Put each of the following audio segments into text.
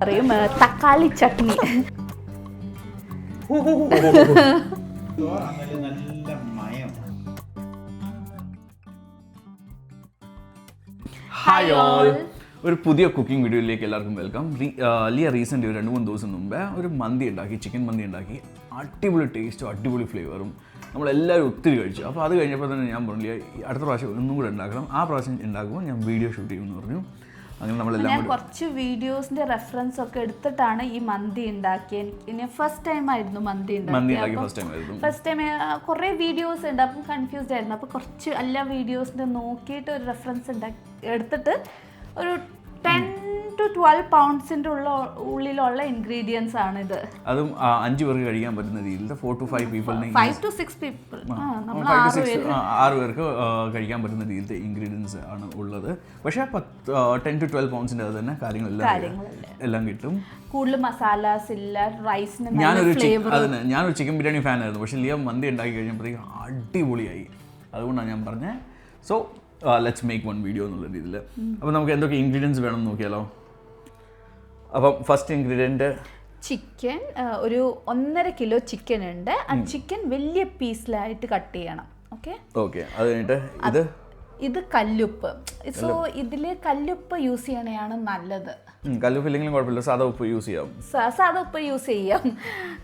പറയും തക്കാളി chutney. Hi all ഒരു പുതിയ കുക്കിംഗ് വീഡിയോയിലേക്ക് എല്ലാവർക്കും വെൽക്കം ലിയ റീസെന്റ് ഒരു രണ്ട് മൂന്ന് ദിവസം മുമ്പേ ഒരു മന്തി ഉണ്ടാക്കി ചിക്കൻ മന്തി ഉണ്ടാക്കി. അടിപൊളി ടേസ്റ്റും അടിപൊളി ഫ്ലേവറും നമ്മളെല്ലാവരും ഒത്തിരി കഴിച്ചു. അപ്പോൾ അത് കഴിഞ്ഞപ്പോൾ തന്നെ ഞാൻ പറഞ്ഞില്ല അടുത്ത പ്രാവശ്യം ഒന്നും കൂടെ ഉണ്ടാക്കണം. ആ പ്രാവശ്യം ഉണ്ടാക്കുമ്പോൾ ഞാൻ വീഡിയോ ഷൂട്ട് ചെയ്യുമെന്ന് പറഞ്ഞു. അങ്ങനെ നമ്മളെല്ലാം ഞാൻ കുറച്ച് വീഡിയോസിന്റെ റെഫറൻസ് ഒക്കെ എടുത്തിട്ടാണ് ഈ മന്തി ഉണ്ടാക്കിയത് ഫസ്റ്റ് ടൈം ആയിരുന്നു മന്തി മന്തി ഉണ്ടാക്കി ഫസ്റ്റ് ടൈം ആയിരുന്നു. ഫസ്റ്റ് ടൈം കുറേ വീഡിയോസ് ഉണ്ട്. അപ്പം കൺഫ്യൂസ്ഡ് ആയിരുന്നു. അപ്പോൾ കുറച്ച് എല്ലാ വീഡിയോസിന്റെ നോക്കിയിട്ട് ഒരു റെഫറൻസ് ഉണ്ടാക്കി എടുത്തിട്ട് ഒരു ടെൻ ടു ട്വൽവ് പൗണ്ട്സിന്റെ ഉള്ള ഉള്ളിലുള്ള ഇൻഗ്രീഡിയൻസ് ആണ് ഇത് അതും അഞ്ചു പേർക്ക് കഴിക്കാൻ പറ്റുന്ന രീതിയിൽ four to five people five to six people ആറ് പേർക്ക് കഴിക്കാൻ പറ്റുന്ന രീതിയിലത്തെ ഇൻഗ്രീഡിയൻസ് ആണ് ഉള്ളത്. പക്ഷേ പത്ത് ടെൻ ടു ട്വൽവ് പൗണ്ട്സിന്റെ അത് തന്നെ കാര്യങ്ങളെല്ലാം. എല്ലാം കിട്ടും. കൂടുതൽ മസാലാസ് ഇല്ല റൈസിന് ഞാനൊരു ചിക്കൻ ഫ്ലേവർ അതിന് ഞാനൊരു ചിക്കൻ ബിരിയാണി ഫാൻ ആയിരുന്നു. പക്ഷേ ലിയ മന്തി ഉണ്ടാക്കി കഴിഞ്ഞപ്പോഴത്തേക്കും അടിപൊളിയായി. അതുകൊണ്ടാണ് ഞാൻ പറഞ്ഞത് so let's make one video എന്നുള്ള രീതിയിൽ. അപ്പോൾ നമുക്ക് എന്തൊക്കെ ഇൻഗ്രീഡിയൻസ് വേണം നോക്കിയാലോ? അപ്പം ഫസ്റ്റ് ഇൻഗ്രീഡിയന്റ് ചിക്കൻ ഒരു ഒന്നര കിലോ ചിക്കൻ ഉണ്ട്. ആ ചിക്കൻ വലിയ പീസിലായിട്ട് കട്ട് ചെയ്യണം. ഓക്കെ ഓക്കെ അത് കഴിഞ്ഞിട്ട് ഇത്? ഇത് കല്ലുപ്പ്. സോ ഇതിൽ കല്ലുപ്പ് യൂസ് ചെയ്യണതാണ് നല്ലത്. കല്ലുപ്പ് ഇല്ലെങ്കിലും കുഴപ്പമില്ല. സാധാ ഉപ്പ് യൂസ് ചെയ്യാം. സാധാ ഉപ്പ് യൂസ് ചെയ്യാം.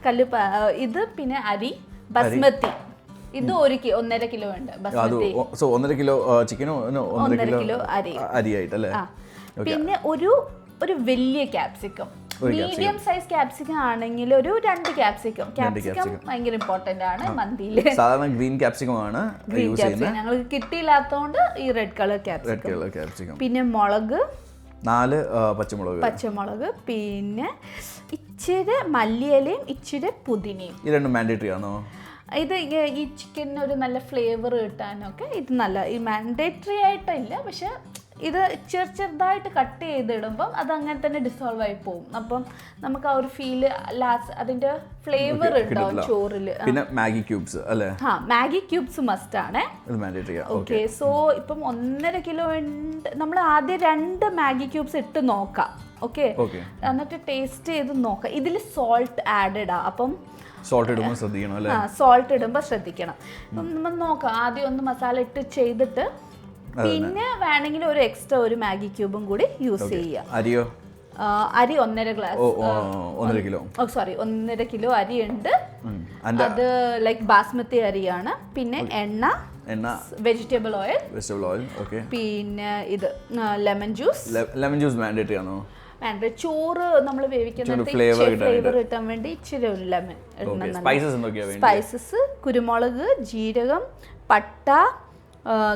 കല്ലുപ്പ് ഇത് പിന്നെ അരി ബസ്മതി. ഇത് ഒരു ഒന്നര കിലോ ഉണ്ട്. ബസ്മതി. സോ ഒന്നര കിലോ ചിക്കനോ ഒന്നര കിലോ അരി. അരിയായിട്ടല്ലേ അല്ലേ? പിന്നെ ഒരു ഒരു വലിയ ക്യാപ്സിക്കം മീഡിയം സൈസ് ക്യാപ്സിക്കം ആണെങ്കിൽ ഒരു രണ്ട് ക്യാപ്സിക്കം ക്യാപ്സിക്കം ഭയങ്കര ഇമ്പോർട്ടന്റ് ആണ് മന്തിയിൽ സാധാരണ ഗ്രീൻ ക്യാപ്സിക്കം ആണ് ഗ്രീൻ ക്യാപ്സിക്കം ഞങ്ങൾക്ക് കിട്ടിയില്ലാത്തതുകൊണ്ട് ഈ റെഡ് കളർ ക്യാപ്സിക്കം പിന്നെ മുളക്. നാല് പച്ചമുളക്. പച്ചമുളക്. പിന്നെ ഇച്ചിരി മല്ലിയലയും ഇച്ചിരി പുതിനയും. ഈ രണ്ടും മാൻഡേറ്ററി ആണോ? ഇത് ഈ- ഈ ചിക്കനിന് ഒരു നല്ല ഫ്ലേവർ കിട്ടാനൊക്കെ ഇത് നല്ല ഈ മാൻഡേറ്ററി ആയിട്ടില്ല പക്ഷെ ഇത് ചെറു ചെറുതായിട്ട് കട്ട് ചെയ്തിടുമ്പം അത് അങ്ങനെ തന്നെ ഡിസോൾവ് ആയി പോകും അപ്പം നമുക്ക് ആ ഒരു ഫീൽ ലാസ്റ്റ് അതിന്റെ ഫ്ലേവർ ഉണ്ടാവും ചോറിൽ പിന്നെ മാഗി ക്യൂബ്സ് അല്ലേ? ആ മാഗി ക്യൂബ്സ് മസ്റ്റ് ആണ്. ഓക്കെ സോ ഇപ്പം ഒന്നര കിലോ ഉണ്ട്. നമ്മൾ ആദ്യം രണ്ട് മാഗി ക്യൂബ്സ് ഇട്ട് നോക്കാം. ഓക്കെ എന്നിട്ട് ടേസ്റ്റ് ചെയ്ത് നോക്കാം. ഇതിൽ സോൾട്ട് ആഡഡ് ആ. അപ്പം സോൾട്ട് ഇടുമ്പോൾ ശ്രദ്ധിക്കണം അല്ലേ? സോൾട്ട് ഇടുമ്പോൾ ശ്രദ്ധിക്കണം. നമ്മൾ നോക്കാം. ആദ്യം ഒന്ന് മസാല ഇട്ട് ചെയ്തിട്ട് പിന്നെ വേണമെങ്കിൽ ഒരു എക്സ്ട്രാ ഒരു മാഗി ക്യൂബും കൂടി യൂസ് ചെയ്യുക. അരിയോ? അരി ഒന്നര ഗ്ലാസ് ഒന്നര കിലോ. ഓ സോറി ഒന്നര കിലോ അരി ഉണ്ട്. അത് ലൈക് ബാസ്മതി അരിയാണ്. പിന്നെ എണ്ണ എണ്ണ. Vegetable oil vegetable oil okay പിന്നെ ഇത് lemon juice lemon juice mandatory ആണോ? വേണ്ട ചോറ് നമ്മൾ വേവിക്കുന്നിടത്ത് ഫ്ലേവർ കിട്ടാൻ വേണ്ടി ഇച്ചിരി ഒരു ലെമൺ സ്പൈസസ് കുരുമുളക് ജീരകം പട്ട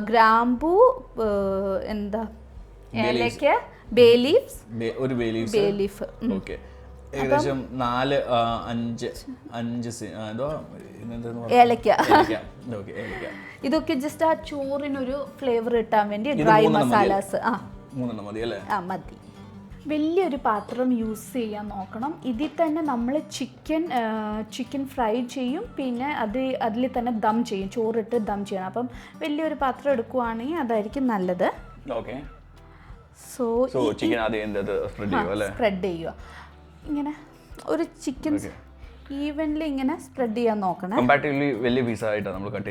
ഗ്രാമ്പൂ എന്താ? ഏലക്ക ബേ ലീവ്സ് ഒരു bay leaf bay leaf okay ഏകദേശം നാല് അഞ്ച് അഞ്ച് എന്തോ ഏലക്ക ഏലക്ക ഇതൊക്കെ ജസ്റ്റ് ആ ചോറിനൊരു ഫ്ലേവർ കിട്ടാൻ വേണ്ടി ഡ്രൈ മസാലാസ്. ആ. മൂന്നെണ്ണം മതി അല്ലേ ആ മതി. വലിയൊരു പാത്രം യൂസ് ചെയ്യാൻ നോക്കണം. ഇതിൽ തന്നെ നമ്മൾ ചിക്കൻ ചിക്കൻ ഫ്രൈ ചെയ്യും. പിന്നെ അത് അതിൽ തന്നെ ദം ചെയ്യും. ചോറിട്ട് ദം ചെയ്യണം. അപ്പം വലിയൊരു പാത്രം എടുക്കുവാണെങ്കിൽ അതായിരിക്കും നല്ലത്. ഓക്കെ. സോ ചിക്കൻ സ്പ്രെഡ് ചെയ്യുക ഇങ്ങനെ ഒരു ചിക്കൻ ഈവൻലി ഇങ്ങനെ സ്പ്രെഡ് ചെയ്യാൻ നോക്കണം. വലിയ പീസ് ആയിട്ടാണ് നമ്മൾ കട്ട്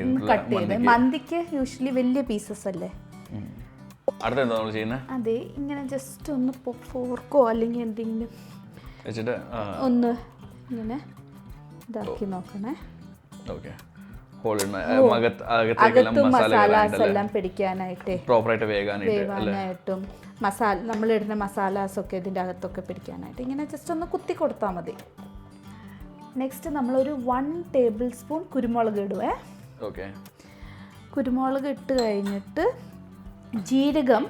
ചെയ്ത് മന്തിക്ക്. യൂഷ്വലി വലിയ പീസസ് അല്ലേ? അടുത്ത എന്താ നമ്മൾ ചെയ്യുന്നത് അതെ ഇങ്ങനെ ജസ്റ്റ് ഒന്ന് ഫോർക്കോ അല്ലെങ്കിൽ എന്തെങ്കിലും വെച്ചിട്ട് ഒന്ന് ഇങ്ങനെ ഇതാക്കി നോക്കണേ. ഓക്കെ. മസാലാസ് എല്ലാം പിടിക്കാനായിട്ടേ. പ്രോപ്പറായിട്ട് വേകാനായിട്ട് മസാല നമ്മളിടുന്ന മസാലാസ് ഒക്കെ ഇതിന്റെ അകത്തൊക്കെ പിടിക്കാനായിട്ട്. ഇങ്ങനെ ജസ്റ്റ് ഒന്ന് കുത്തി കൊടുത്താൽ മതി. നെക്സ്റ്റ് നമ്മളൊരു വൺ ടേബിൾ സ്പൂൺ കുരുമുളക് ഇടുവേ. ഓക്കെ. കുരുമുളക് ഇട്ട് കഴിഞ്ഞിട്ട് ജീരകം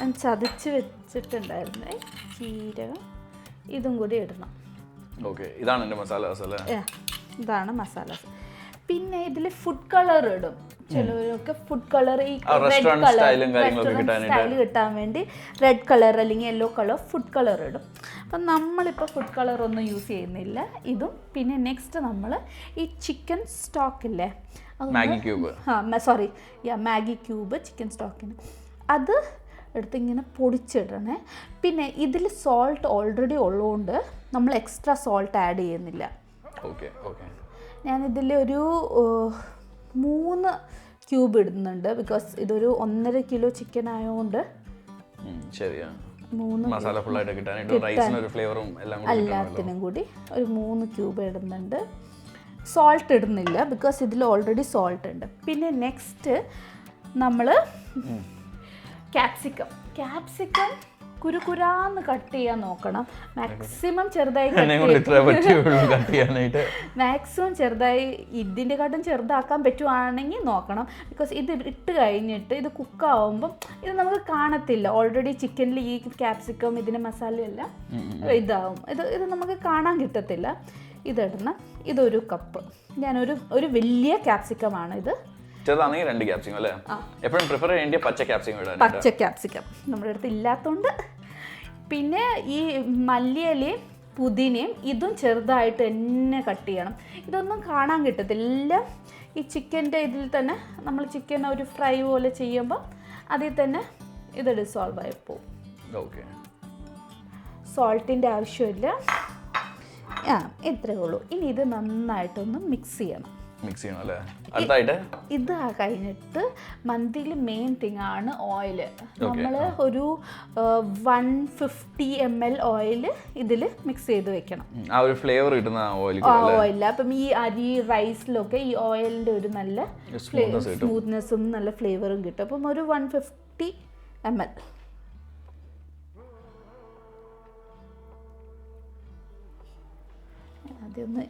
ഞാൻ ചതച്ച് വെച്ചിട്ടുണ്ടായിരുന്നേ. ജീരകം ഇതും കൂടി ഇടണം. ഓക്കെ ഇതാണ് എന്റെ മസാല അല്ലേ? ഏ, ഇതാണ് മസാല പിന്നെ ഇതിൽ ഫുഡ് കളർ ഇടും. ചിലവരൊക്കെ ഫുഡ് കളർ ഈ റെഡ് കളർ. സ്റ്റൈൽ കിട്ടാൻ വേണ്ടി റെഡ് കളർ അല്ലെങ്കിൽ യെല്ലോ കളർ ഫുഡ് കളർ ഇടും. അപ്പം നമ്മളിപ്പോൾ ഫുഡ് കളർ ഒന്നും യൂസ് ചെയ്യുന്നില്ല. ഇതും പിന്നെ നെക്സ്റ്റ് നമ്മൾ ഈ ചിക്കൻ സ്റ്റോക്ക് ഇല്ലേ? മാഗി ക്യൂബ് ആ sorry yeah Maggi cube chicken സ്റ്റോക്കിന് അത് എടുത്ത് ഇങ്ങനെ പൊടിച്ചിടണേ. പിന്നെ ഇതിൽ സോൾട്ട് ഓൾറെഡി ഉള്ളതുകൊണ്ട് നമ്മൾ എക്സ്ട്രാ സോൾട്ട് ആഡ് ചെയ്യുന്നില്ല. ഓക്കെ ഓക്കെ ഞാനിതിൽ ഒരു മൂന്ന് ക്യൂബ് ഇടുന്നുണ്ട്. ബിക്കോസ് ഇതൊരു ഒന്നര കിലോ ചിക്കൻ ആയതുകൊണ്ട് ശരിയാണ് മൂന്ന് മസാല ഫുള്ളായിട്ട് കിട്ടാനായിട്ട് ഫ്ലേവറും എല്ലാം എല്ലാത്തിനും കൂടി ഒരു മൂന്ന് ക്യൂബ് ഇടുന്നുണ്ട്. സോൾട്ട് ഇടുന്നില്ല ബിക്കോസ് ഇതിൽ ഓൾറെഡി സോൾട്ട് ഉണ്ട്. പിന്നെ നെക്സ്റ്റ് നമ്മൾ ക്യാപ്സിക്കം ക്യാപ്സിക്കം കുരുകുരാന്ന് കട്ട് ചെയ്യാൻ നോക്കണം. മാക്സിമം ചെറുതായി മാക്സിമം ചെറുതായി ഇതിന്റെ കാട്ടും ചെറുതാക്കാൻ പറ്റുവാണെങ്കിൽ നോക്കണം. ബിക്കോസ് ഇത് ഇട്ട് കഴിഞ്ഞിട്ട് ഇത് കുക്കാവുമ്പം ഇത് നമുക്ക് കാണത്തില്ല. ഓൾറെഡി ചിക്കനിൽ ഈ ക്യാപ്സിക്കം ഇതിന്റെ മസാലയെല്ലാം ഇതാവും. ഇത് ഇത് നമുക്ക് കാണാൻ കിട്ടത്തില്ല. ഇതിടണം ഇതൊരു കപ്പ് ഞാനൊരു ഒരു വലിയ ക്യാപ്സിക്കമാണ് ഇത് ചെറുതാണെങ്കിൽ രണ്ട് ക്യാപ്സിക്കം അല്ലേ? എപ്പോഴും പ്രിഫർ ചെയ്യേണ്ട പച്ച ക്യാപ്സിക്കം ഇടാൻ പച്ച ക്യാപ്സിക്കം നമ്മുടെ അടുത്ത് ഇല്ലാത്തതുകൊണ്ട് പിന്നെ ഈ മല്ലിയിലയും പുതിനയും ഇതും ചെറുതായിട്ട് തന്നെ കട്ട് ചെയ്യണം. ഇതൊന്നും കാണാൻ കിട്ടത്തില്ല. എല്ലാം ഈ ചിക്കന്റെ ഇതിൽ തന്നെ നമ്മൾ ചിക്കൻ ഒരു ഫ്രൈ പോലെ ചെയ്യുമ്പോൾ അതിൽ തന്നെ ഇത് ഡിസോൾവ് ആയി പോകും ഓക്കെ സോൾട്ടിന്റെ ആവശ്യമില്ല. ആ ഇത്രയേ ഉള്ളൂ. ഇനി ഇത് നന്നായിട്ടൊന്ന് മിക്സ് ചെയ്യണം. മിക്സ് ചെയ്യണം അല്ലേ? അടുത്തായിട്ട്? ഇത് കഴിഞ്ഞിട്ട് മന്തിയിൽ മെയിൻ തിങ് ആണ് ഓയിൽ നമ്മൾ ഒരു one fifty M L oil ഇതിൽ മിക്സ് ചെയ്ത് വെക്കണം. ആ ഒരു ഫ്ലേവർ കിട്ടുന്ന ഓയിൽ ഓയിൽ അപ്പം ഈ അരി റൈസിലൊക്കെ ഈ ഓയിലിന്റെ ഒരു നല്ല സ്മൂത്ത്നെസ്സും നല്ല ഫ്ലേവറും കിട്ടും. അപ്പം ഒരു വൺ ഫിഫ്റ്റി എം എൽ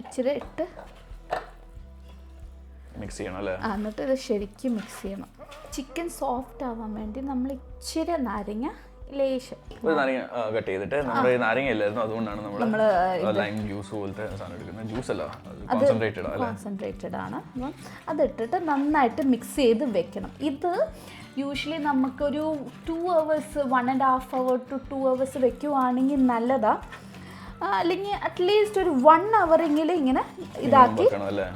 ഇച്ചിരി ഇട്ട് മിക്സ് ചെയ്യണം അല്ലേ? എന്നിട്ട് ഇത് ശരിക്കും മിക്സ് ചെയ്യണം. ചിക്കൻ സോഫ്റ്റ് ആവാൻ വേണ്ടി നമ്മൾ ഇച്ചിരി നാരങ്ങ ലേശം. ഒരു നാരങ്ങ കട്ട് ചെയ്തിട്ട് നമ്മുടെ ഈ നാരങ്ങ ഇല്ലായിരുന്നു അതുകൊണ്ടാണ് നമ്മൾ ലൈം ജ്യൂസ് പോലത്തെ സാധനം എടുക്കുന്നത്. ജ്യൂസ് അല്ല കോൺസെൻട്രേറ്റഡ് അല്ലേ? കോൺസെൻട്രേറ്റഡ് ആണ്. അപ്പം അതിട്ടിട്ട് നന്നായിട്ട് മിക്സ് ചെയ്ത് വെക്കണം. ഇത് യൂഷ്വലി നമുക്കൊരു two hours one and half hour two two hours വെക്കുവാണെങ്കിൽ നല്ലതാണ് അല്ലെങ്കിൽ അറ്റ്ലീസ്റ്റ് ഒരു വൺ അവറെങ്കിലും ഇങ്ങനെ ഇതാക്കി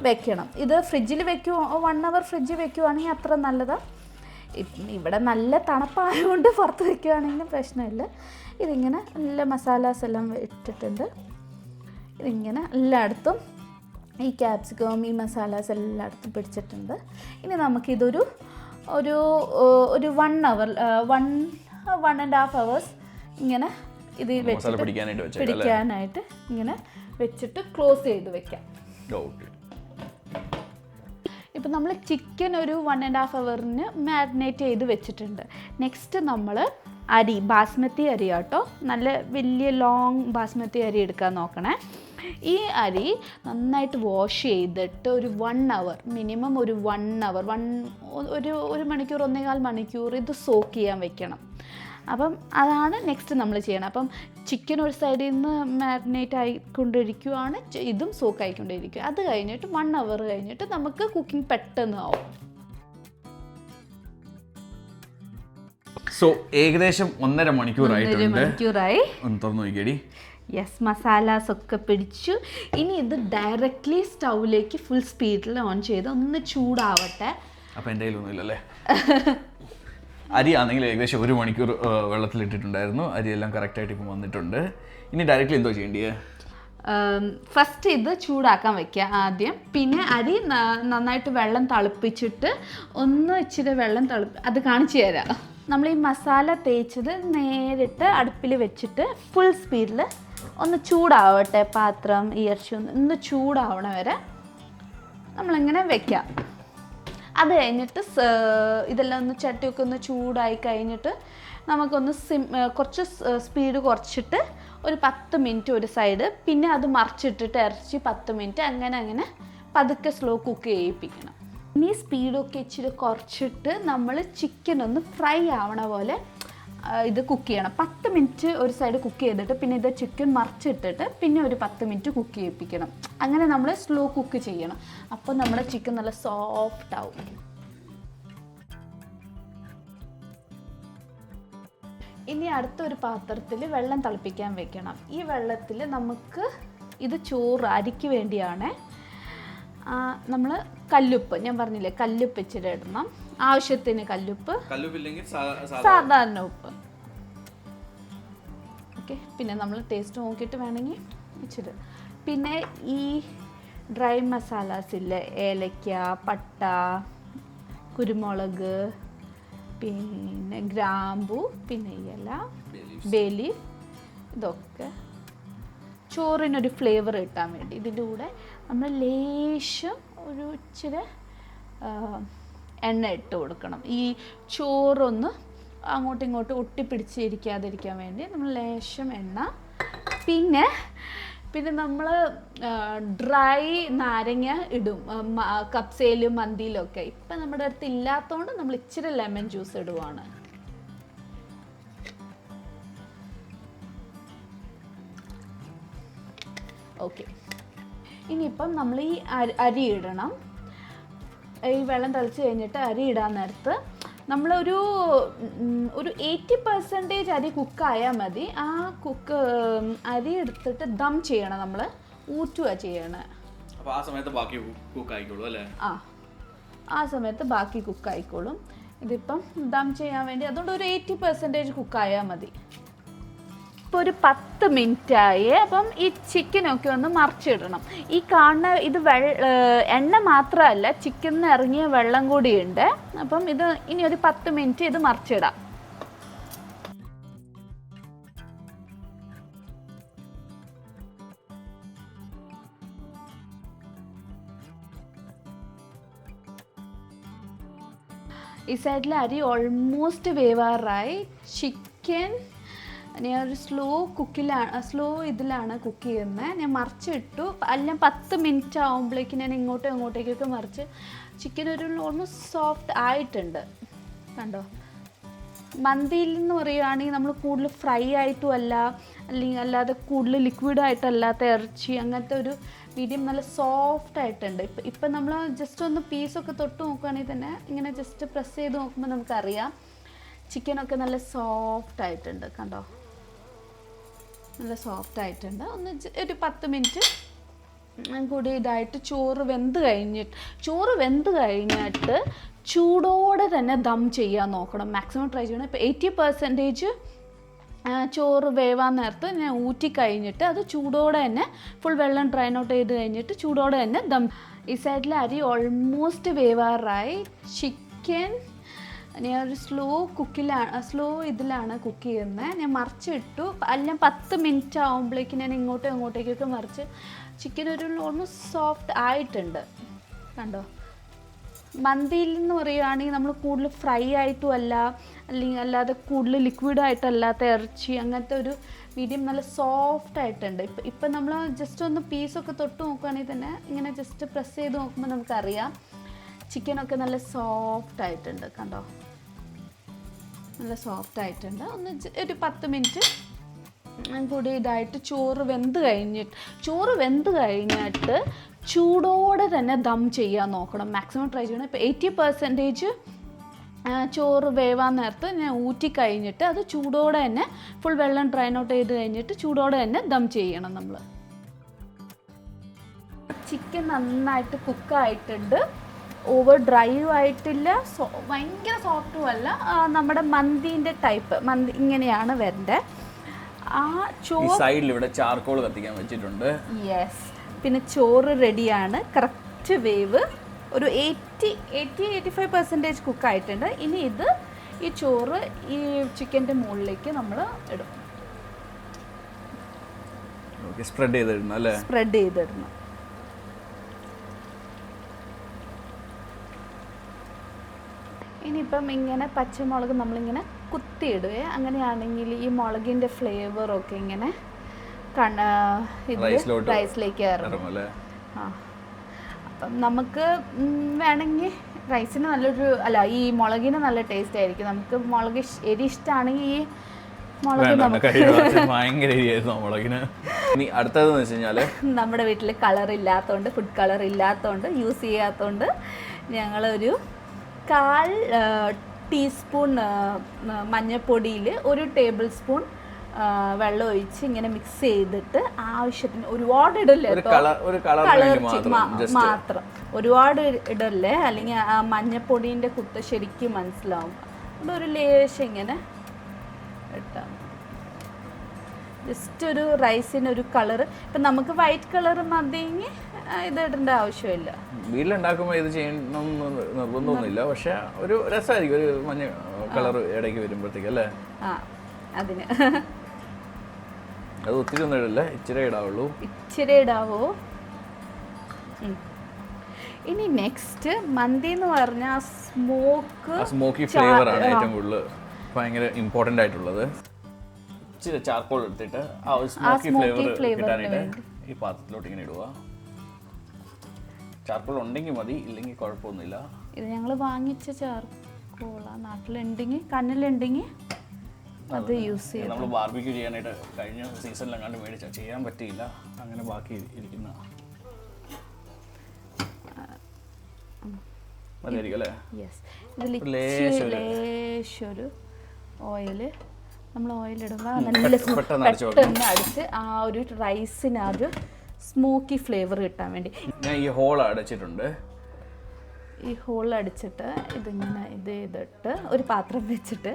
വെക്കണം ഇത് ഫ്രിഡ്ജിൽ വെക്കുമോ വൺ അവർ ഫ്രിഡ്ജിൽ വെക്കുവാണെങ്കിൽ അത്ര നല്ലതാണ് ഇവിടെ നല്ല തണുപ്പായതുകൊണ്ട് പുറത്ത് വെക്കുവാണെങ്കിലും പ്രശ്നമില്ല. ഇതിങ്ങനെ നല്ല മസാലാസ് എല്ലാം ഇട്ടിട്ടുണ്ട്. ഇതിങ്ങനെ എല്ലായിടത്തും ഈ ക്യാപ്സിക്കം ഈ മസാലാസ് എല്ലായിടത്തും പിടിച്ചിട്ടുണ്ട്. ഇനി നമുക്കിതൊരു ഒരു ഒരു one hour one one and half hours ഇങ്ങനെ ഇത് വെച്ചിട്ട് പിടിക്കാനായിട്ട് ഇങ്ങനെ വെച്ചിട്ട് ക്ലോസ് ചെയ്ത് വെക്കാം. ഓക്കേ ഇപ്പം നമ്മൾ ചിക്കൻ ഒരു വൺ ആൻഡ് ഹാഫ് അവറിന് മാരിനേറ്റ് ചെയ്ത് വെച്ചിട്ടുണ്ട്. നെക്സ്റ്റ് നമ്മൾ അരി ബാസ്മതി അരി കേട്ടോ നല്ല വലിയ ലോങ് ബാസ്മതി അരി എടുക്കാൻ നോക്കണേ. ഈ അരി നന്നായിട്ട് വാഷ് ചെയ്തിട്ട് ഒരു വൺ അവർ മിനിമം ഒരു വൺ അവർ വൺ ഒരു ഒരു മണിക്കൂർ ഒന്നേകാൽ മണിക്കൂർ ഇത് സോക്ക് ചെയ്യാൻ വെക്കണം. അപ്പം അതാണ് നെക്സ്റ്റ് നമ്മൾ ചെയ്യണം. അപ്പം ചിക്കൻ ഒരു സൈഡിൽ നിന്ന് മാരിനേറ്റ് ആയിക്കൊണ്ടിരിക്കുവാണ് ച- ഇതും സോക്ക് ആയിക്കൊണ്ടിരിക്കുക അത് കഴിഞ്ഞിട്ട് വൺ അവർ കഴിഞ്ഞിട്ട് നമുക്ക് കുക്കിംഗ് പെട്ടെന്ന് ആവും. സോ ഏകദേശം ഒന്നര മണിക്കൂറായിട്ടുണ്ട്. മണിക്കൂറായി. ഒന്ന് തുറന്നു നോക്കിയടി. യെസ് മസാലാസ് ഒക്കെ പിടിച്ചു. ഇനി ഇത് ഡയറക്റ്റ്ലി സ്റ്റൗവിലേക്ക് ഫുൾ സ്പീഡിൽ ഓൺ ചെയ്ത് ഒന്ന് ചൂടാവട്ടെ. അപ്പം എന്റെ കയ്യിലൊന്നുമില്ലല്ലേ? അരി ആണെങ്കിൽ ഏകദേശം ഒരു മണിക്കൂർ വെള്ളത്തിലിട്ടിട്ടുണ്ടായിരുന്നു. അരിയെല്ലാം കറക്റ്റായിട്ട് ഇപ്പം വന്നിട്ടുണ്ട്. ഇനി ഡയറക്റ്റ്ലി എന്തോ ചെയ്യേണ്ടിയേ? ഫസ്റ്റ് ഇത് ചൂടാക്കാൻ വെക്കുക ആദ്യം. പിന്നെ അരി നന്നായിട്ട് വെള്ളം തളിപ്പിച്ചിട്ട് ഒന്ന് ഇച്ചിരി വെള്ളം തിളപ്പി അത് കാണിച്ചു തരാം. നമ്മൾ ഈ മസാല തേച്ചത് നേരിട്ട് അടുപ്പിൽ വെച്ചിട്ട് ഫുൾ സ്പീഡിൽ ഒന്ന് ചൂടാവട്ടെ പാത്രം ഇയർച്ചി ഒന്ന് ഒന്ന് ചൂടാവണ വരെ നമ്മളിങ്ങനെ വെക്കാം. അത് കഴിഞ്ഞിട്ട് ഇതെല്ലാം ഒന്ന് ചട്ടിയൊക്കെ ഒന്ന് ചൂടായി കഴിഞ്ഞിട്ട് നമുക്കൊന്ന് സിം കുറച്ച് സ്പീഡ് കുറച്ചിട്ട് ഒരു പത്ത് മിനിറ്റ് ഒരു സൈഡ് പിന്നെ അത് മറിച്ചിട്ടിട്ട് ഇറച്ചി പത്ത് മിനിറ്റ് അങ്ങനെ അങ്ങനെ പതുക്കെ സ്ലോ കുക്ക് ചെയ്യിപ്പിക്കണം. ഇനി സ്പീഡൊക്കെ ഇച്ചിരി കുറച്ചിട്ട് നമ്മൾ ചിക്കൻ ഒന്ന് ഫ്രൈ ആവണ പോലെ ഇത് കുക്ക് ചെയ്യണം. പത്ത് മിനിറ്റ് ഒരു സൈഡ് കുക്ക് ചെയ്തിട്ട് പിന്നെ ഇത് ചിക്കൻ മറിച്ചിട്ടിട്ട് പിന്നെ ഒരു പത്ത് മിനിറ്റ് കുക്ക് ചെയ്യിപ്പിക്കണം. അങ്ങനെ നമ്മൾ സ്ലോ കുക്ക് ചെയ്യണം. അപ്പോൾ നമ്മുടെ ചിക്കൻ നല്ല സോഫ്റ്റ് ആവും. ഇനി അടുത്തൊരു പാത്രത്തിൽ വെള്ളം തിളപ്പിക്കാൻ വെക്കണം. ഈ വെള്ളത്തിൽ നമുക്ക് ഇത് ചോറ് അരിക്ക് വേണ്ടിയാണ് നമ്മൾ കല്ലുപ്പ് ഞാൻ പറഞ്ഞില്ലേ കല്ലുപ്പ് ഇച്ചിരി ഇടണം. ആവശ്യത്തിന് കല്ലുപ്പ്. കല്ലുപ്പില്ലെങ്കിൽ സാധാരണ ഉപ്പ്. ഓക്കെ പിന്നെ നമ്മൾ ടേസ്റ്റ് നോക്കിയിട്ട് വേണമെങ്കിൽ ഇച്ചിരി. പിന്നെ ഈ ഡ്രൈ മസാലാസ് ഇല്ലേ ഏലക്ക പട്ട കുരുമുളക് പിന്നെ ഗ്രാമ്പു പിന്നെ ഇല ബേലി ഇതൊക്കെ. ചോറിനൊരു ഫ്ലേവർ കിട്ടാൻ വേണ്ടി. ഇതിന്റെ കൂടെ നമ്മൾ ലേശം ഒരു ഇച്ചിരി എണ്ണ ഇട്ട് കൊടുക്കണം. ഈ ചോറൊന്ന് അങ്ങോട്ടും ഇങ്ങോട്ടും ഒട്ടിപ്പിടിച്ചിരിക്കാതിരിക്കാൻ വേണ്ടി നമ്മൾ ലേശം എണ്ണ. പിന്നെ പിന്നെ നമ്മൾ ഡ്രൈ നാരങ്ങ ഇടും. കപ്സയിലും മന്തിയിലും ഒക്കെ. ഇപ്പം നമ്മുടെ അടുത്ത് ഇല്ലാത്തതുകൊണ്ട് നമ്മൾ ഇച്ചിരി ലെമൺ ജ്യൂസ് ഇടുവാണ്. ഓക്കെ. ഇനിയിപ്പം നമ്മൾ ഈ അരി ഇടണം. ഈ വെള്ളം തിളച്ച് കഴിഞ്ഞിട്ട് അരി ഇടാൻ നേരത്ത് നമ്മളൊരു ഒരു എയ്റ്റി പെർസെന്റേജ് അരി കുക്കായാൽ മതി. ആ കുക്ക് അരി എടുത്തിട്ട് ദം ചെയ്യണം നമ്മൾ ഊറ്റുക ചെയ്യണം. അപ്പോൾ ആ സമയത്ത് ബാക്കി കുക്ക് ആയിക്കോളും അല്ലേ? ആ. ആ സമയത്ത് ബാക്കി കുക്കായിക്കോളും ഇതിപ്പം ദം ചെയ്യാൻ വേണ്ടി അതുകൊണ്ട് ഒരു എയ്റ്റി പെർസെന്റേജ് കുക്കായാൽ മതി. ഇപ്പോൾ ഒരു പത്ത് മിനിറ്റ് ആയി അപ്പം ഈ ചിക്കനൊക്കെ ഒന്ന് മറിച്ചിടണം. ഈ കാണുന്ന ഇത് വെള്ള എണ്ണ മാത്രമല്ല ചിക്കനിൽ ഇറങ്ങിയ വെള്ളം കൂടിയുണ്ട്. അപ്പം ഇത് ഇനി ഒരു പത്ത് മിനിറ്റ് ഇത് മറിച്ചിടാം. ഈ സൈഡിൽ അരി ഓൾമോസ്റ്റ് വേവാറായി. ചിക്കൻ ഞാൻ ഒരു സ്ലോ കുക്കിലാണ് സ്ലോ ഇതിലാണ് കുക്ക് ചെയ്യുന്നത് ഞാൻ മറിച്ചിട്ടു അല്ല പത്ത് മിനിറ്റ് ആകുമ്പോഴേക്കും ഞാൻ ഇങ്ങോട്ടും ഇങ്ങോട്ടേക്കൊക്കെ മറിച്ച് ചിക്കൻ ഒരു ഓൾമോസ്റ്റ് സോഫ്റ്റ് ആയിട്ടുണ്ട്. കണ്ടോ? മന്തിയിൽ എന്ന് പറയുകയാണെങ്കിൽ നമ്മൾ കൂടുതൽ ഫ്രൈ ആയിട്ടും അല്ല അല്ലെങ്കിൽ അല്ലാതെ കൂടുതൽ ലിക്വിഡ് ആയിട്ടല്ലാത്ത ഇറച്ചി അങ്ങനത്തെ ഒരു മീഡിയം നല്ല സോഫ്റ്റ് ആയിട്ടുണ്ട്. ഇപ്പം ഇപ്പം നമ്മൾ ജസ്റ്റ് ഒന്ന് പീസൊക്കെ തൊട്ട് നോക്കുകയാണെങ്കിൽ തന്നെ ഇങ്ങനെ ജസ്റ്റ് പ്രസ് ചെയ്ത് നോക്കുമ്പോൾ നമുക്കറിയാം ചിക്കനൊക്കെ നല്ല സോഫ്റ്റ് ആയിട്ടുണ്ട്. കണ്ടോ? നല്ല സോഫ്റ്റ് ആയിട്ടുണ്ട്. ഒന്ന് ഒരു പത്ത് മിനിറ്റ് കൂടി ഇതായിട്ട് ചോറ് വെന്ത് കഴിഞ്ഞിട്ട് ചോറ് വെന്ത് കഴിഞ്ഞിട്ട് ചൂടോടെ തന്നെ ദം ചെയ്യാൻ നോക്കണം. മാക്സിമം ട്രൈ ചെയ്യണം. ഇപ്പോൾ എയ്റ്റി പെർസെന്റേജ് ചോറ് വേവാൻ നേരത്ത് ഞാൻ ഊറ്റി കഴിഞ്ഞിട്ട് അത് ചൂടോടെ തന്നെ ഫുൾ വെള്ളം ഡ്രൈൻ ഔട്ട് ചെയ്ത് കഴിഞ്ഞിട്ട് ചൂടോടെ തന്നെ ദം. ഈ സൈഡിൽ അരി ഓൾമോസ്റ്റ് വേവാറായി. ചിക്കൻ ഞാൻ ഒരു സ്ലോ കുക്കിലാണ് സ്ലോ ഇതിലാണ് കുക്ക് ചെയ്യുന്നത് ഞാൻ മറിച്ചിട്ടു അല്ല പത്ത് മിനിറ്റ് ആകുമ്പോഴേക്ക് ഞാൻ ഇങ്ങോട്ടും ഇങ്ങോട്ടേക്കൊക്കെ മറിച്ച് ചിക്കൻ ഒരു ഓൾമോസ്റ്റ് സോഫ്റ്റ് ആയിട്ടുണ്ട്. കണ്ടോ? മന്തിയിൽ എന്ന് പറയുകയാണെങ്കിൽ നമ്മൾ കൂടുതൽ ഫ്രൈ ആയിട്ടും അല്ല അല്ലെങ്കിൽ അല്ലാതെ കൂടുതൽ ലിക്വിഡ് ആയിട്ടല്ലാത്ത ഇറച്ചി അങ്ങനത്തെ ഒരു മീഡിയം നല്ല സോഫ്റ്റ് ആയിട്ടുണ്ട്. ഇപ്പം ഇപ്പം നമ്മൾ ജസ്റ്റ് ഒന്ന് പീസൊക്കെ തൊട്ട് നോക്കുകയാണെങ്കിൽ തന്നെ ഇങ്ങനെ ജസ്റ്റ് പ്രസ് ചെയ്ത് നോക്കുമ്പോൾ നമുക്കറിയാം ചിക്കനൊക്കെ നല്ല സോഫ്റ്റ് ആയിട്ടുണ്ട്. കണ്ടോ? നല്ല സോഫ്റ്റ് ആയിട്ടുണ്ട്. ഒന്ന് ഒരു പത്ത് മിനിറ്റ് കൂടി ഇതായിട്ട് ചോറ് വെന്ത് കഴിഞ്ഞിട്ട് ചോറ് വെന്ത് കഴിഞ്ഞിട്ട് ചൂടോടെ തന്നെ ദം ചെയ്യാൻ നോക്കണം. മാക്സിമം ട്രൈ ചെയ്യണം. ഇപ്പോൾ എയ്റ്റി പെർസെന്റേജ് ചോറ് വേവാൻ നേരത്ത് ഞാൻ ഊറ്റി കഴിഞ്ഞിട്ട് അത് ചൂടോടെ തന്നെ ഫുൾ വെള്ളം ഡ്രൈൻ ഔട്ട് ചെയ്ത് കഴിഞ്ഞിട്ട് ചൂടോടെ തന്നെ ദം ചെയ്യണം നമ്മൾ ചിക്കൻ നന്നായിട്ട് കുക്കായിട്ടുണ്ട് ഓവർ ഡ്രൈയും ആയിട്ടില്ല. സോ ഭയങ്കര സോഫ്റ്റും അല്ല. നമ്മുടെ മന്തിന്റെ ടൈപ്പ് മന്തി ഇങ്ങനെയാണ് വരേണ്ടത് ആ ചോറ് സൈഡിൽ ഇവിടെ ചാർക്കോൾ കത്തിക്കാൻ വെച്ചിട്ടുണ്ട്. യെസ് പിന്നെ ചോറ് റെഡിയാണ് കറക്റ്റ് വേവ്. ഒരു eighty eighty eighty five percentage കുക്കായിട്ടുണ്ട് ഇനി ഇത് ഈ ചോറ് ഈ ചിക്കന്റെ മുകളിലേക്ക് നമ്മൾ ഇടും. സ്പ്രെഡ് ചെയ്തിടണം അല്ലേ? സ്പ്രെഡ് ചെയ്തിടണം. ഇനിയിപ്പം ഇങ്ങനെ പച്ചമുളക് നമ്മളിങ്ങനെ കുത്തിയിടുവേ. അങ്ങനെയാണെങ്കിൽ ഈ മുളകിന്റെ ഫ്ലേവറൊക്കെ ഇങ്ങനെ കണ്ണ ഇത് റൈസിലേക്ക് ഇറങ്ങും ആ. അപ്പം നമുക്ക് വേണമെങ്കിൽ റൈസിന് നല്ലൊരു അല്ല ഈ മുളകിന് നല്ല ടേസ്റ്റ് ആയിരിക്കും. നമുക്ക് മുളക് എരി ഇഷ്ടമാണെങ്കിൽ ഈ ഇനി അടുത്തതെന്ന് വെച്ച് കഴിഞ്ഞാൽ നമ്മുടെ വീട്ടിൽ കളർ ഇല്ലാത്തതുകൊണ്ട് ഫുഡ് കളർ ഇല്ലാത്തതുകൊണ്ട് യൂസ് ചെയ്യാത്തതുകൊണ്ട് ഞങ്ങളൊരു കാൽ ടീസ്പൂൺ മഞ്ഞൾപ്പൊടിയിൽ ഒരു ടേബിൾ സ്പൂൺ വെള്ളം ഒഴിച്ച് ഇങ്ങനെ മിക്സ് ചെയ്തിട്ട് ആവശ്യത്തിന് ഒരുപാട് ഇടല്ലേ കളർ മാത്രം ഒരുപാട് ഇടല്ലേ? അല്ലെങ്കിൽ ആ മഞ്ഞപ്പൊടീന്റെ കുത്ത ശരിക്കും മനസ്സിലാവും. ഇവിടെ ഒരു ലേശം ഇങ്ങനെ ഇട്ടാൽ ജസ്റ്റ് ഒരു റൈസിന് ഒരു കളർ ഇപ്പം നമുക്ക് വൈറ്റ് കളർ മതിയെങ്കിൽ ഇത് ഇടേണ്ട ആവശ്യമില്ല. വീട്ടിലുണ്ടാക്കുമ്പോൾ ഇത് ചെയ്യണം നിർബന്ധമൊന്നുമില്ല. പക്ഷെ ഒരു രസമായിരിക്കും. ഒരു മഞ്ഞ കളർ ഇടയ്ക്ക് വരുമ്പോഴത്തേക്ക് അല്ലേ? ആ അതിന്. അത് ഒത്തിരി ഒന്നും ഇടില്ല? ഇച്ചിരി ഇടാവുള്ളൂ. ഇച്ചിരി ഇടാവോ? ഇനി നെക്സ്റ്റ് മന്തി എന്ന് പറഞ്ഞാൽ സ്മോക്ക് സ്മോക്കി ഫ്ലേവർ ആണ് ഏറ്റവും കൂടുതൽ ഭയങ്കര ഇമ്പോർട്ടന്റ് ആയിട്ടുള്ളത്. ഇച്ചിരി ചാർക്കോൾ എടുത്തിട്ട് ആ ഒരു സ്മോക്കി ഫ്ലേവർ കിട്ടാനായിട്ട് ഈ പാത്രത്തിലോട്ട് ഇങ്ങനെ ഇടുക. ചാർക്കോൾ ഉണ്ടെങ്കിൽ മതി ഇല്ലെങ്കിൽ കുഴപ്പമൊന്നുമില്ല. ഇത് ഞങ്ങൾ വാങ്ങിച്ച ചാർക്കോള. നാട്ടിലുണ്ടെങ്കിൽ കണ്ണിലുണ്ടെങ്കിൽ അത് യൂസ് ചെയ്യും നമ്മൾ ബാർബിക്യൂ ചെയ്യാനായിട്ട് കഴിഞ്ഞ സീസണിലെങ്ങാണ്ട് മേടിച്ച ചെയ്യാൻ പറ്റിയില്ല. അങ്ങനെ ബാക്കി ഇരിക്കുന്ന. ലേശൊരു ഓയിൽ നമ്മൾ ഓയിൽ ഇടുമ്പോൾ നല്ല പെട്ടെന്ന് അടിച്ച് പെട്ടെന്ന് അടിച്ച് ആ ഒരു റൈസിന് ആ ഒരു സ്മോക്കി ഫ്ലേവർ കിട്ടാൻ വേണ്ടി. ഞാൻ ഈ ഹോൾ അടച്ചിട്ടുണ്ട്. ഈ ഹോൾ അടിച്ചിട്ട് ഇതിങ്ങനെ ഇത് ചെയ്തിട്ട് ഒരു പാത്രം വെച്ചിട്ട്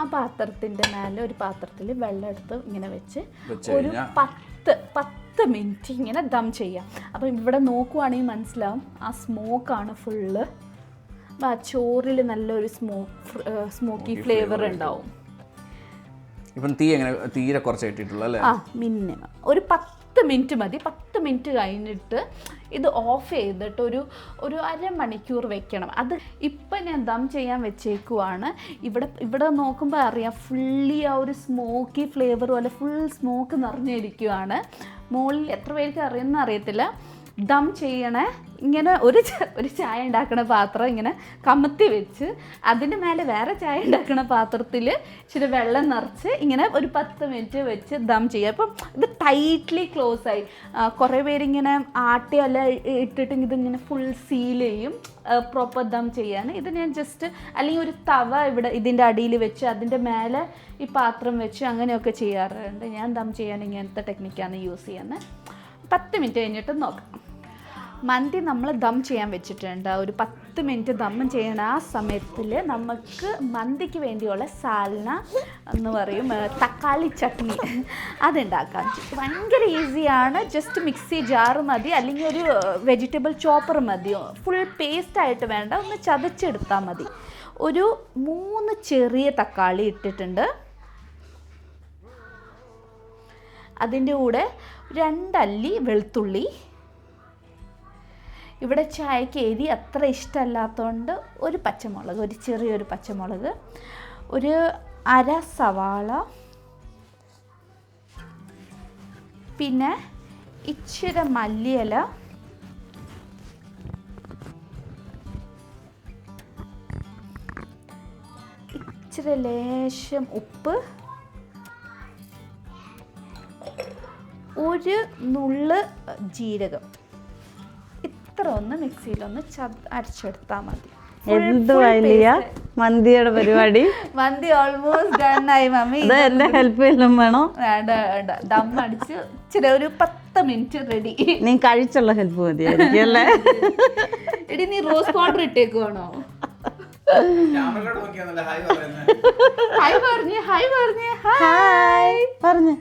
ആ പാത്രത്തിന്റെ മേലെ ഒരു പാത്രത്തിൽ വെള്ളം എടുത്ത് ഇങ്ങനെ വെച്ച് ഒരു പത്ത് പത്ത് മിനിറ്റ് ഇങ്ങനെ ദം ചെയ്യാം. അപ്പം ഇവിടെ നോക്കുവാണെങ്കിൽ മനസ്സിലാവും ആ സ്മോക്കാണ് ഫുള്ള് അപ്പം ആ ചോറിൽ നല്ലൊരു സ്മോക്ക് സ്മോക്കി ഫ്ലേവർ ഉണ്ടാവും. ഇപ്പം തീ എങ്ങനെ തീരെ കുറച്ച് കിട്ടിയിട്ടുള്ള അല്ലേ ആ മിനിമം ഒരു പത്ത് മിനിറ്റ് മതി. പത്ത് മിനിറ്റ് കഴിഞ്ഞിട്ട് ഇത് ഓഫ് ചെയ്തിട്ട് ഒരു ഒരു അരമണിക്കൂർ വെക്കണം. അത് ഇപ്പം ഞാൻ ദം ചെയ്യാൻ വെച്ചേക്കുവാണ്. ഇവിടെ ഇവിടെ നോക്കുമ്പോൾ അറിയാം ഫുള്ളി ആ ഒരു സ്മോക്കി ഫ്ലേവർ പോലെ ഫുൾ സ്മോക്ക് നിറഞ്ഞിരിക്കുവാണ്. മുകളിൽ എത്ര പേർക്ക് അറിയുമെന്ന് അറിയത്തില്ല ദം ചെയ്യണേ ഇങ്ങനെ ഒരു ഒരു ചായ ഉണ്ടാക്കണ പാത്രം ഇങ്ങനെ കമത്തി വെച്ച് അതിന്റെ മേലെ വേറെ ചായ ഉണ്ടാക്കണ പാത്രത്തിൽ ഇച്ചിരി വെള്ളം നിറച്ച് ഇങ്ങനെ ഒരു പത്ത് മിനിറ്റ് വെച്ച് ദം ചെയ്യുക. അപ്പം ഇത് ടൈറ്റ്ലി ക്ലോസ് ആയി. കുറേ പേരിങ്ങനെ ആട്ടിയല്ല ഇട്ടിട്ട് ഇതിങ്ങനെ ഫുൾ സീൽ ചെയ്യും. പ്രോപ്പർ ദം ചെയ്യാൻ. ഇത് ഞാൻ ജസ്റ്റ് അല്ലെങ്കിൽ ഒരു തവ ഇവിടെ ഇതിന്റെ അടിയിൽ വെച്ച് അതിന്റെ മേലെ ഈ പാത്രം വെച്ച് അങ്ങനെയൊക്കെ ചെയ്യാറുണ്ട്. ഞാൻ ദം ചെയ്യാൻ ഇങ്ങനത്തെ ടെക്നിക്കാണ് യൂസ് ചെയ്യുന്നത്. പത്ത് മിനിറ്റ് കഴിഞ്ഞിട്ട് നോക്കാം. മന്തി നമ്മൾ ദം ചെയ്യാൻ വെച്ചിട്ടുണ്ട്. ഒരു പത്ത് മിനിറ്റ് ദം ചെയ്യണ ആ സമയത്തിൽ നമുക്ക് മന്തിക്ക് വേണ്ടിയുള്ള സാൽന എന്ന് പറയും തക്കാളി ചട്നി അതുണ്ടാക്കാം. ഭയങ്കര ഈസിയാണ്. ജസ്റ്റ് മിക്സി ജാറ് മതി അല്ലെങ്കിൽ ഒരു വെജിറ്റബിൾ ചോപ്പർ മതി. ഫുൾ പേസ്റ്റ് ആയിട്ട് വേണ്ട ഒന്ന് ചതച്ചെടുത്താൽ മതി. ഒരു മൂന്ന് ചെറിയ തക്കാളി ഇട്ടിട്ടുണ്ട്. അതിന്റെ കൂടെ രണ്ടല്ലി വെളുത്തുള്ളി ഇവിടെ ചായക്ക് എരി അത്ര ഇഷ്ടമല്ലാത്തതുകൊണ്ട് ഒരു പച്ചമുളക് ഒരു ചെറിയൊരു പച്ചമുളക് ഒരു അര സവാള പിന്നെ ഇച്ചിരി മല്ലിയില ഇച്ചിരി ലേശം ഉപ്പ് ഒരു നുള്ള് ജീരകം. ഇത്ര ഒന്ന് മിക്സിയിലൊന്ന് ഒന്ന് അരച്ചെടുത്താൽ മതി. എന്ത് വലിയ. മന്തിയുടെ പരിപാടി? മന്തി ഓൾമോസ്റ്റ് ഡണ്ണായി മമ്മി. എന്റെ ഹെൽപ്പ് എല്ലാം വേണോ? വേണ്ട വേണ്ട. ദം അടിച്ച് ഇച്ചിരി ഒരു പത്ത് മിനിറ്റ് റെഡി നീ കഴിച്ചുള്ള ഹെൽപ്പ് മതിയായിരിക്കും അല്ലേ? എടി നീ റോസ് പൗഡർ ഇട്ടേക്കുവാണോ ഹായ് പറഞ്ഞു. ഹായ് പറഞ്ഞു. ഹായ് പറഞ്ഞു.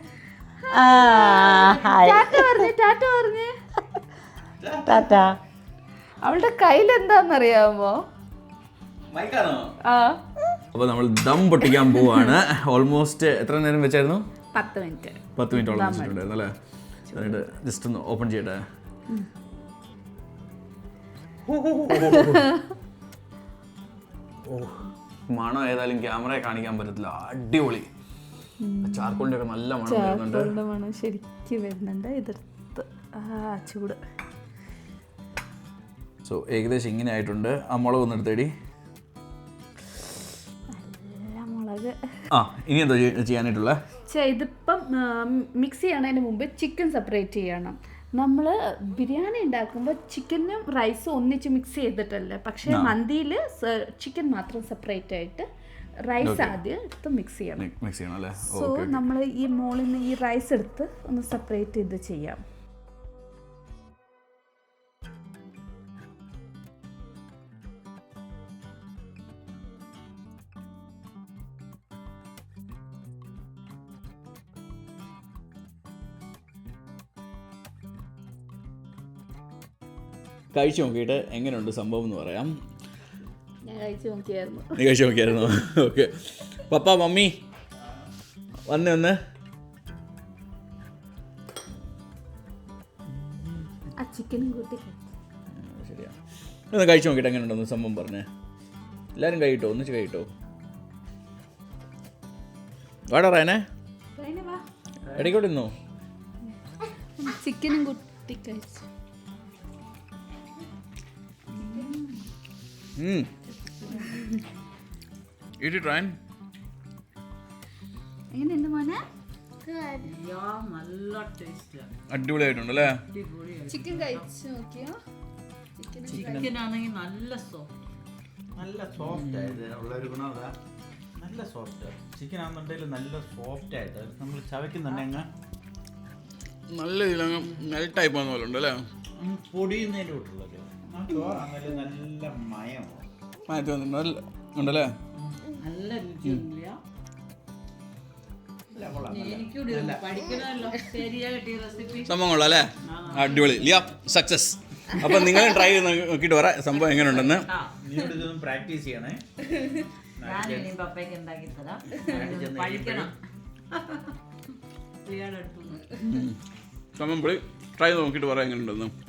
ടാറ്റ പറഞ്ഞു ടാറ്റ പറഞ്ഞേ. ടാറ്റാ. അവളുടെ കയ്യിൽ എന്താന്നറിയാമോ ആ. അപ്പോൾ നമ്മൾ ദം പൊട്ടിക്കാൻ പോവാണ്. ഓൾമോസ്റ്റ് എത്ര നേരം വെച്ചായിരുന്നു? പത്ത് മിനിറ്റ്. പത്ത് മിനിറ്റോളം വെച്ചിട്ടുണ്ടായിരുന്നു അല്ലേ? എന്നിട്ട് ജസ്റ്റ് ഒന്ന് ഓപ്പൺ ചെയ്യട്ടെ. ഓ മണം ഏതായാലും ക്യാമറയെ കാണിക്കാൻ പറ്റത്തില്ല. അടിപൊളി. ചാർക്കോളിന്റെ ഒക്കെ നല്ല മണം വരുന്നുണ്ട്. മണം ശരിക്കും വരുന്നുണ്ട്. എതിർത്ത്. ആ ചൂട്. സോ ഏകദേശം ഇങ്ങനെ ആയിട്ടുണ്ട് ആ മുളക് ഒന്ന് എടുത്തേടി. ആ ഇനി എന്താ ചെയ്യ- ചെയ്യാനായിട്ടുള്ള? ഇതിപ്പം മിക്സ് ചെയ്യണതിന് മുമ്പ് ചിക്കൻ സെപ്പറേറ്റ് ചെയ്യണം. നമ്മൾ ബിരിയാണി ഉണ്ടാക്കുമ്പോൾ ചിക്കനും റൈസും ഒന്നിച്ച് മിക്സ് ചെയ്തിട്ടല്ലേ? പക്ഷേ മന്തിയിൽ ചിക്കൻ മാത്രം സെപ്പറേറ്റ് ആയിട്ട് റൈസ് ആദ്യം എടുത്ത് മിക്സ് ചെയ്യണം. മിക്സ് ചെയ്യണം അല്ലേ? സോ നമ്മൾ ഈ മോളിൽ നിന്ന് ഈ റൈസ് എടുത്ത് ഒന്ന് സെപ്പറേറ്റ് ചെയ്ത് ചെയ്യാം. കഴിച്ചു നോക്കിയിട്ട് എങ്ങനെയുണ്ട് സംഭവം എന്ന് പറയാം. ഞാൻ കഴിച്ചു നോക്കിയായിരുന്നു. നീ കഴിച്ചു നോക്കിയായിരുന്നു? ഓക്കെ. പപ്പ മമ്മി വന്ന് വന്ന്. ആ ചിക്കനും കൂട്ടി ശരിയാ. ഒന്ന് കഴിച്ചു നോക്കിയിട്ട് എങ്ങനെയുണ്ടെന്ന് സംഭവം പറഞ്ഞേ. എല്ലാവരും കഴിയിട്ടോ ഒന്നിച്ച് കഴിയിട്ടോ വാടാ റയനെ വാ. ഇടയ്ക്കോട്ട് ഇന്നോ ചിക്കനും കൂട്ടി കഴിച്ചു. ഈട്ടി ട്രൈൻ എങ്ങനെയുണ്ട് മോനെ? അടിപൊളിയായിട്ടുണ്ട് അല്ലേ ചിക്കൻ കഴിച്ചു നോക്കിയോ? ചിക്കൻ ആണെങ്കിൽ നല്ല സോഫ്റ്റ് നല്ല സോഫ്റ്റ് ആയത് ഉള്ള ഒരു ഗുണം അതാ. നല്ല സോഫ്റ്റ് ചിക്കൻ ആണെന്നുണ്ടെങ്കിൽ നല്ല സോഫ്റ്റ് ആയിട്ട്. നമ്മൾ ചവയ്ക്കുന്നുണ്ടെങ്കിൽ നല്ല രീതിയിൽ മെൽട്ടായി പോകുന്ന പോലെ ഉണ്ട് അല്ലേ പൊടിയുന്നതിന്റെ കൂട്ടുള്ളത് നല്ല മയം. മാറ്റി വന്നിട്ടുണ്ട്. നല്ല ഉണ്ടല്ലേ? നല്ല റെസിപ്പി സംഭവം അല്ലേ അടിപൊളി. ലിയ സക്സസ് അപ്പൊ നിങ്ങളും ട്രൈ ചെയ്ത് നോക്കിയിട്ട് പറ സംഭവം എങ്ങനെയുണ്ടെന്ന് ഉണ്ടെന്ന് പ്രാക്ടീസ് ചെയ്യണേ. സംഭവം ട്രൈ ചെയ്ത് നോക്കിയിട്ട് പറ എങ്ങനെയുണ്ടെന്ന്